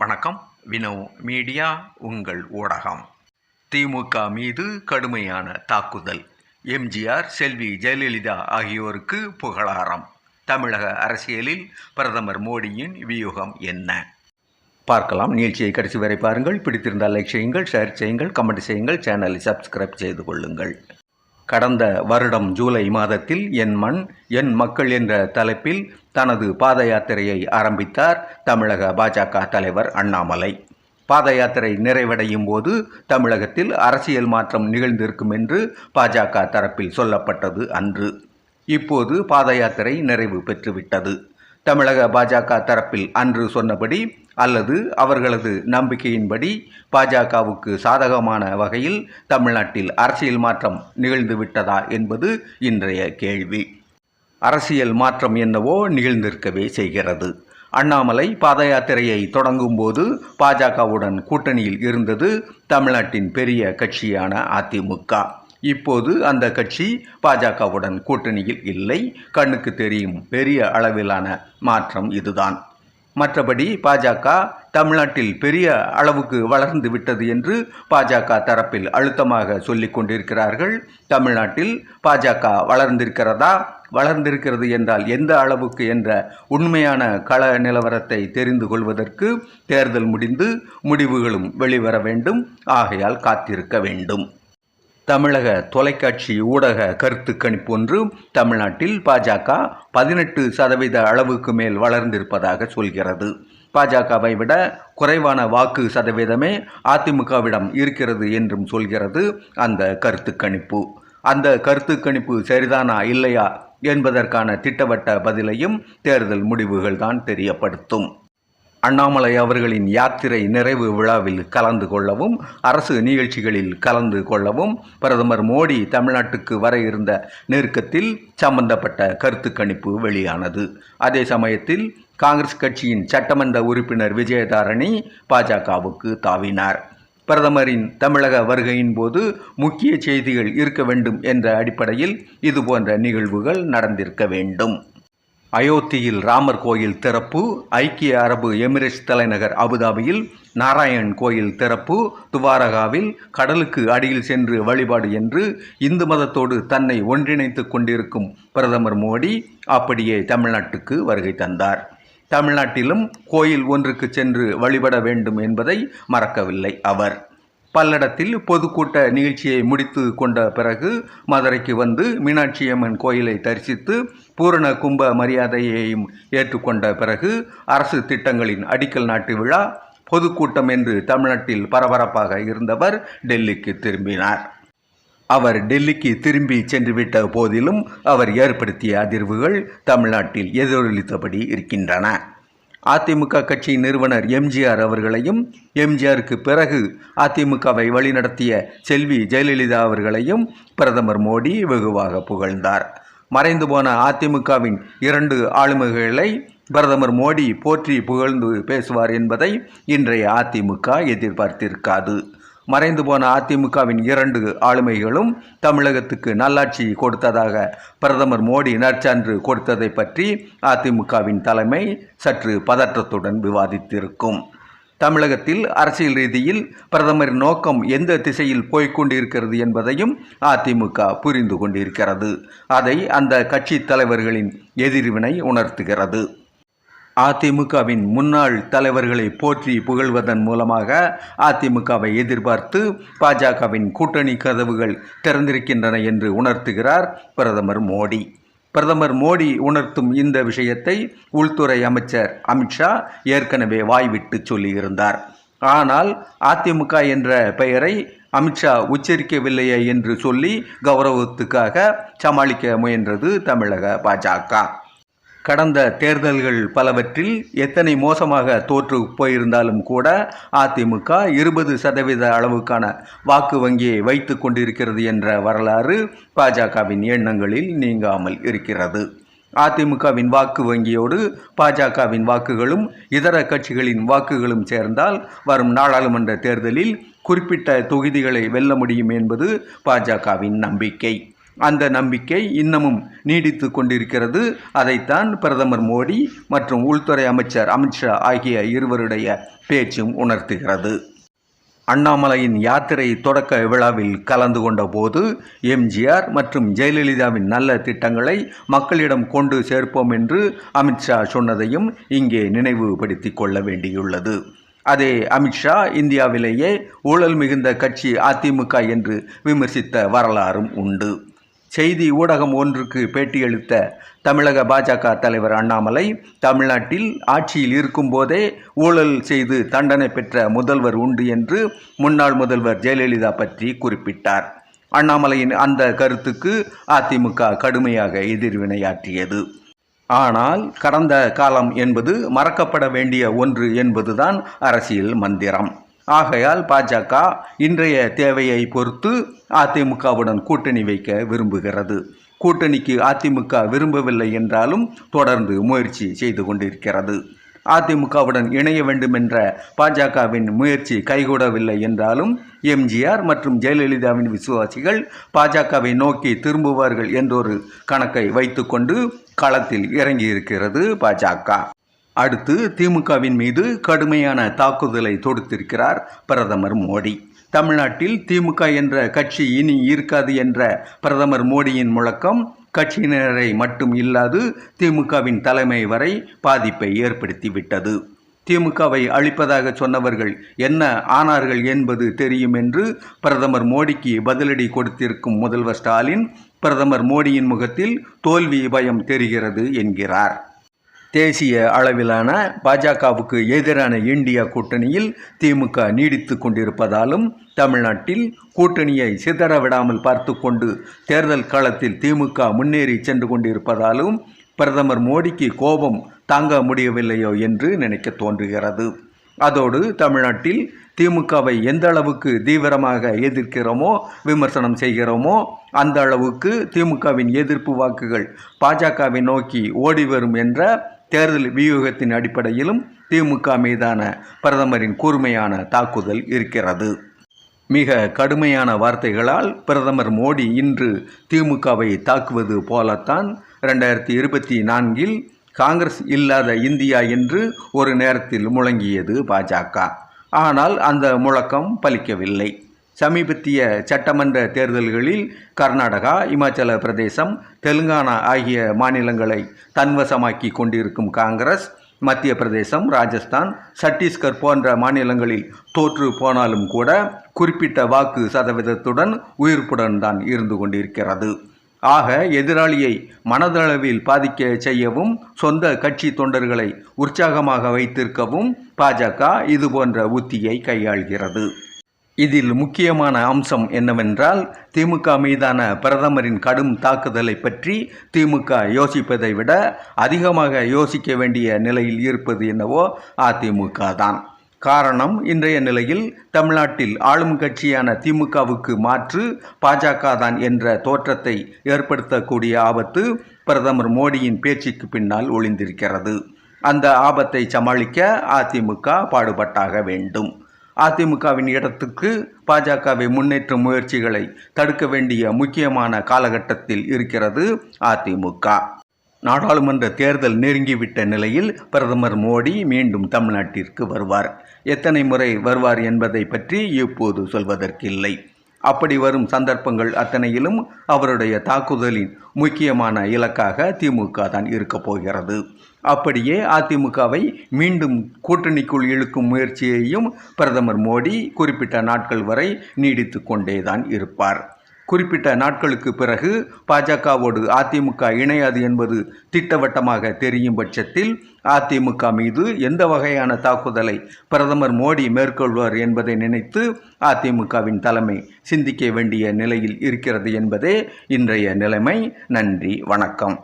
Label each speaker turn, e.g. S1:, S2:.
S1: வணக்கம். வினோ மீடியா உங்கள் ஊடகம். திமுக மீது கடுமையான தாக்குதல். எம்ஜிஆர் செல்வி ஜெயலலிதா ஆகியோருக்கு புகழாரம். தமிழக அரசியலில் பிரதமர் மோடியின் வியூகம் என்ன? பார்க்கலாம். நிகழ்ச்சியை கடைசி வரை பாருங்கள். பிடித்திருந்தால் லைக் செய்யுங்கள் ஷேர் செய்யுங்கள் கமெண்ட் செய்யுங்கள் சேனலை சப்ஸ்கிரைப் செய்து கொள்ளுங்கள். கடந்த வருடம் ஜூலை மாதத்தில் என் மண் என் மக்கள் என்ற தலைப்பில் தனது பாத யாத்திரையை ஆரம்பித்தார் தமிழக பாஜக தலைவர் அண்ணாமலை. பாத யாத்திரை நிறைவடையும் போது தமிழகத்தில் அரசியல் மாற்றம் நிகழ்ந்திருக்கும் என்று பாஜக தரப்பில் சொல்லப்பட்டது அன்று. இப்போது பாத யாத்திரை நிறைவு பெற்றுவிட்டது. தமிழக பாஜக தரப்பில் அன்று சொன்னபடி அல்லது அவர்களது நம்பிக்கையின்படி பாஜகவுக்கு சாதகமான வகையில் தமிழ்நாட்டில் அரசியல் மாற்றம் நிகழ்ந்துவிட்டதா என்பது இன்றைய கேள்வி. அரசியல் மாற்றம் என்னவோ நிகழ்ந்திருக்கவே செய்கிறது. அண்ணாமலை பாத யாத்திரையை தொடங்கும்போது பாஜகவுடன் கூட்டணியில் இருந்தது தமிழ்நாட்டின் பெரிய கட்சியான அதிமுக. இப்போது அந்த கட்சி பாஜகவுடன் கூட்டணியில் இல்லை. கண்ணுக்கு தெரியும் பெரிய அளவிலான மாற்றம் இதுதான். மற்றபடி பாஜக தமிழ்நாட்டில் பெரிய அளவுக்கு வளர்ந்து விட்டது என்று பாஜக தரப்பில் அழுத்தமாக சொல்லிக் கொண்டிருக்கிறார்கள். தமிழ்நாட்டில் பாஜக வளர்ந்திருக்கிறதா? வளர்ந்திருக்கிறது என்றால் எந்த அளவுக்கு என்ற உண்மையான கள நிலவரத்தை தெரிந்து கொள்வதற்கு தேர்தல் முடிந்து முடிவுகளும் வெளிவர வேண்டும். ஆகையால் காத்திருக்க வேண்டும். தமிழக தொலைக்காட்சி ஊடக கருத்து கணிப்பு ஒன்று தமிழ்நாட்டில் பாஜக பதினெட்டு சதவீத அளவுக்கு மேல் வளர்ந்திருப்பதாக சொல்கிறது. பாஜகவை விட குறைவான வாக்கு சதவீதமே அதிமுகவிடம் இருக்கிறது என்றும் சொல்கிறது அந்த கருத்து கணிப்பு. அந்த கருத்து கணிப்பு சரிதானா இல்லையா என்பதற்கான திட்டவட்ட பதிலையும் தேர்தல் முடிவுகள் தான் தெரியப்படுத்தும். அண்ணாமலை அவர்களின் யாத்திரை நிறைவு விழாவில் கலந்து கொள்ளவும் அரசு நிகழ்ச்சிகளில் கலந்து கொள்ளவும் பிரதமர் மோடி தமிழ்நாட்டுக்கு வர இருந்த நெருக்கத்தில் சம்பந்தப்பட்ட கருத்து கணிப்பு வெளியானது. அதே சமயத்தில் காங்கிரஸ் கட்சியின் சட்டமன்ற உறுப்பினர் விஜயதாரணி பாஜகவுக்கு தாவினார். பிரதமரின் தமிழக வருகையின் போது முக்கிய செய்திகள் இருக்க வேண்டும் என்ற அடிப்படையில் இதுபோன்ற நிகழ்வுகள் நடந்திருக்க வேண்டும். அயோத்தியில் ராமர் கோயில் திறப்பு ஐக்கிய அரபு எமிரேட்ஸ் தலைநகர் அபுதாபியில் நாராயண் கோயில் திறப்பு துவாரகாவில் கடலுக்கு அடியில் சென்று வழிபாடு என்று இந்து மதத்தோடு தன்னை ஒன்றிணைத்து கொண்டிருக்கும் பிரதமர் மோடி அப்படியே தமிழ்நாட்டுக்கு வருகை தந்தார். தமிழ்நாட்டிலும் கோயில் ஒன்றுக்கு சென்று வழிபட வேண்டும் என்பதை மறக்கவில்லை அவர். பல்லடத்தில் பொதுக்கூட்ட நிகழ்ச்சியை முடித்து கொண்ட பிறகு மதுரைக்கு வந்து மீனாட்சி அம்மன் கோயிலை தரிசித்து பூரண கும்ப மரியாதையையும் ஏற்றுக்கொண்ட பிறகு அரசு திட்டங்களின் அடிக்கல் நாட்டு விழா பொதுக்கூட்டம் என்று தமிழ்நாட்டில் பரபரப்பாக இருந்தவர் டெல்லிக்கு திரும்பினார். அவர் டெல்லிக்கு திரும்பி சென்றுவிட்ட போதிலும் அவர் ஏற்படுத்திய அதிர்வுகள் தமிழ்நாட்டில் எதிரொலித்தபடி இருக்கின்றன. அதிமுக கட்சி நிறுவனர் எம்ஜிஆர் அவர்களையும் எம்ஜிஆருக்கு பிறகு அதிமுகவை வழிநடத்திய செல்வி ஜெயலலிதா அவர்களையும் பிரதமர் மோடி வெகுவாக புகழ்ந்தார். மறைந்து போன அதிமுகவின் இரண்டு ஆளுமைகளை பிரதமர் மோடி போற்றி புகழ்ந்து பேசுவார் என்பதை இன்றைய அதிமுக எதிர்பார்த்திருக்காது. மறைந்து போன அதிமுகவின் இரண்டு ஆளுமைகளும் தமிழகத்துக்கு நல்லாட்சி கொடுத்ததாக பிரதமர் மோடி நற்சான்று கொடுத்ததை பற்றி அதிமுகவின் தலைமை சற்று பதற்றத்துடன் விவாதித்திருக்கும். தமிழகத்தில் அரசியல் ரீதியில் பிரதமரின் நோக்கம் எந்த திசையில் போய்கொண்டிருக்கிறது என்பதையும் அதிமுக புரிந்து கொண்டிருக்கிறது. அதை அந்த கட்சி தலைவர்களின் எதிர்வினை உணர்த்துகிறது. அதிமுகவின் முன்னாள் தலைவர்களை போற்றி புகழ்வதன் மூலமாக அதிமுகவை எதிர்பார்த்து பாஜகவின் கூட்டணி கதவுகள் திறந்திருக்கின்றன என்று உணர்த்துகிறார் பிரதமர் மோடி. பிரதமர் மோடி உணர்த்தும் இந்த விஷயத்தை உள்துறை அமைச்சர் அமித்ஷா ஏற்கனவே வாய்விட்டு சொல்லியிருந்தார். ஆனால் அதிமுக என்ற பெயரை அமித்ஷா உச்சரிக்கவில்லையே என்று சொல்லி கௌரவத்துக்காக சமாளிக்க முயன்றது தமிழக பாஜக. கடந்த தேர்தல்கள் பலவற்றில் எத்தனை மோசமாக தோற்று போயிருந்தாலும் கூட அதிமுக இருபது சதவீத அளவுக்கான வாக்கு வங்கியை வைத்து கொண்டிருக்கிறது என்ற வரலாறு பாஜகவின் எண்ணங்களில் நீங்காமல் இருக்கிறது. அதிமுகவின் வாக்கு வங்கியோடு பாஜகவின் வாக்குகளும் இதர கட்சிகளின் வாக்குகளும் சேர்ந்தால் வரும் நாடாளுமன்ற தேர்தலில் குறிப்பிட்ட தொகுதிகளை வெல்ல முடியும் என்பது பாஜகவின் நம்பிக்கை. அந்த நம்பிக்கை இன்னமும் நீடித்து கொண்டிருக்கிறது. அதைத்தான் பிரதமர் மோடி மற்றும் உள்துறை அமைச்சர் அமித்ஷா ஆகிய இருவருடைய பேச்சும் உணர்த்துகிறது. அண்ணாமலையின் யாத்திரை தொடக்க விழாவில் கலந்து கொண்ட போது எம்ஜிஆர் மற்றும் ஜெயலலிதாவின் நல்ல திட்டங்களை மக்களிடம் கொண்டு சேர்ப்போம் என்று அமித்ஷா சொன்னதையும் இங்கே நினைவுபடுத்திக் கொள்ள வேண்டியுள்ளது. அதே அமித்ஷா இந்தியாவிலேயே ஊழல் மிகுந்த கட்சி அதிமுக என்று விமர்சித்த வரலாறும் உண்டு. செய்தி ஊடகம் ஒன்றுக்கு பேட்டியளித்த தமிழக பாஜக தலைவர் அண்ணாமலை தமிழ்நாட்டில் ஆட்சியில் இருக்கும்போதே ஊழல் செய்து தண்டனை பெற்ற முதல்வர் உண்டு என்று முன்னாள் முதல்வர் ஜெயலலிதா பற்றி குறிப்பிட்டார். அண்ணாமலையின் அந்த கருத்துக்கு அதிமுக கடுமையாக எதிர்வினையாற்றியது. ஆனால் கடந்த காலம் என்பது மறக்கப்பட வேண்டிய ஒன்று என்பதுதான் அரசியல் மந்திரம். ஆகையால் பாஜக இன்றைய தேவையை பொறுத்து அதிமுகவுடன் கூட்டணி வைக்க விரும்புகிறது. கூட்டணிக்கு அதிமுக விரும்பவில்லை என்றாலும் தொடர்ந்து முயற்சி செய்து கொண்டிருக்கிறது. அதிமுகவுடன் இணைய வேண்டும் என்ற பாஜகவின் முயற்சி கைகூடவில்லை என்றாலும் எம்ஜிஆர் மற்றும் ஜெயலலிதாவின் விசுவாசிகள் பாஜகவை நோக்கி திரும்புவார்கள் என்றொரு கணக்கை வைத்துக்கொண்டு களத்தில் இறங்கியிருக்கிறது பாஜக. அடுத்து திமுகவின் மீது கடுமையான தாக்குதலை தொடுத்திருக்கிறார் பிரதமர் மோடி. தமிழ்நாட்டில் திமுக என்ற கட்சி இனி இருக்காது என்ற பிரதமர் மோடியின் முழக்கம் கட்சியினரை மட்டும் இல்லாது திமுகவின் தலைமை வரை பாதிப்பை ஏற்படுத்திவிட்டது. திமுகவை அழிப்பதாக சொன்னவர்கள் என்ன ஆனார்கள் என்பது தெரியும் என்று பிரதமர் மோடிக்கு பதிலடி கொடுத்திருக்கும் முதல்வர் ஸ்டாலின் பிரதமர் மோடியின் முகத்தில் தோல்வி பயம் தெரிகிறது என்கிறார். தேசிய அளவிலான பாஜகவுக்கு எதிரான இந்தியா கூட்டணியில் திமுக நீடித்து கொண்டிருப்பதாலும் தமிழ்நாட்டில் கூட்டணியை சிதற விடாமல் பார்த்து கொண்டு தேர்தல் காலத்தில் திமுக முன்னேறி சென்று கொண்டிருப்பதாலும் பிரதமர் மோடிக்கு கோபம் தாங்க முடியவில்லையோ என்று நினைக்க தோன்றுகிறது. அதோடு தமிழ்நாட்டில் திமுகவை எந்த அளவுக்கு தீவிரமாக எதிர்க்கிறோமோ விமர்சனம் செய்கிறோமோ அந்த அளவுக்கு திமுகவின் எதிர்ப்பு வாக்குகள் பாஜகவை நோக்கி ஓடி வரும் என்ற தேர்தல் வியூகத்தின் அடிப்படையிலும் திமுக மீதான பிரதமரின் கூர்மையான தாக்குதல் இருக்கிறது. மிக கடுமையான வார்த்தைகளால் பிரதமர் மோடி இன்று திமுகவை தாக்குவது போலத்தான் ரெண்டாயிரத்தி இருபத்தி நான்கில் காங்கிரஸ் இல்லாத இந்தியா என்று ஒரு நேரத்தில் முழங்கியது பாஜக. ஆனால் அந்த முழக்கம் பலிக்கவில்லை. சமீபத்திய சட்டமன்ற தேர்தல்களில் கர்நாடகா இமாச்சல பிரதேசம் தெலுங்கானா ஆகிய மாநிலங்களை தன்வசமாக்கி கொண்டிருக்கும் காங்கிரஸ் மத்திய பிரதேசம் ராஜஸ்தான் சத்தீஸ்கர் போன்ற மாநிலங்களில் தோற்று போனாலும் கூட குறிப்பிட்ட வாக்கு சதவீதத்துடன் உயிர்ப்புடன் தான் இருந்து கொண்டிருக்கிறது. ஆக எதிராளியை மனதளவில் பாதிக்க செய்யவும் சொந்த கட்சி தொண்டர்களை உற்சாகமாக வைத்திருக்கவும் பாஜக இதுபோன்ற உத்தியை கையாள்கிறது. இதில் முக்கியமான அம்சம் என்னவென்றால் திமுக மீதான பிரதமரின் கடும் தாக்குதலை பற்றி திமுக யோசிப்பதை விட அதிகமாக யோசிக்க வேண்டிய நிலையில் இருப்பது என்னவோ அதிமுக தான். காரணம் இன்றைய நிலையில் தமிழ்நாட்டில் ஆளும் கட்சியான திமுகவுக்கு மாற்று பாஜக தான் என்ற தோற்றத்தை ஏற்படுத்தக்கூடிய ஆபத்து பிரதமர் மோடியின் பேச்சுக்கு பின்னால் ஒளிந்திருக்கிறது. அந்த ஆபத்தை சமாளிக்க அதிமுக பாடுபட்டாக வேண்டும். அதிமுகவின் இடத்துக்கு பாஜகவை முன்னேற்றும் முயற்சிகளை தடுக்க வேண்டிய முக்கியமான காலகட்டத்தில் இருக்கிறது அதிமுக. நாடாளுமன்ற தேர்தல் நெருங்கிவிட்ட நிலையில் பிரதமர் மோடி மீண்டும் தமிழ்நாட்டிற்கு வருவார். எத்தனை முறை வருவார் என்பதை பற்றி இப்போது சொல்வதற்கில்லை. அப்படி வரும் சந்தர்ப்பங்கள் அத்தனையிலும் அவருடைய தாக்குதலின் முக்கியமான இலக்காக திமுக தான் இருக்கப் போகிறது. அப்படியே அதிமுகவை மீண்டும் கூட்டணிக்குள் இழுக்கும் முயற்சியையும் பிரதமர் மோடி குறிப்பிட்ட நாட்கள் வரை நீடித்து கொண்டேதான் இருப்பார். குறிப்பிட்ட நாட்களுக்கு பிறகு பாஜகவோடு அதிமுக இணையாது என்பது திட்டவட்டமாக தெரியும் பட்சத்தில் அதிமுக மீது எந்த வகையான தாக்குதலை பிரதமர் மோடி மேற்கொள்வார் என்பதை நினைத்து அதிமுகவின் தலைமை சிந்திக்க வேண்டிய நிலையில் இருக்கிறது என்பதே இன்றைய நிலைமை. நன்றி வணக்கம்.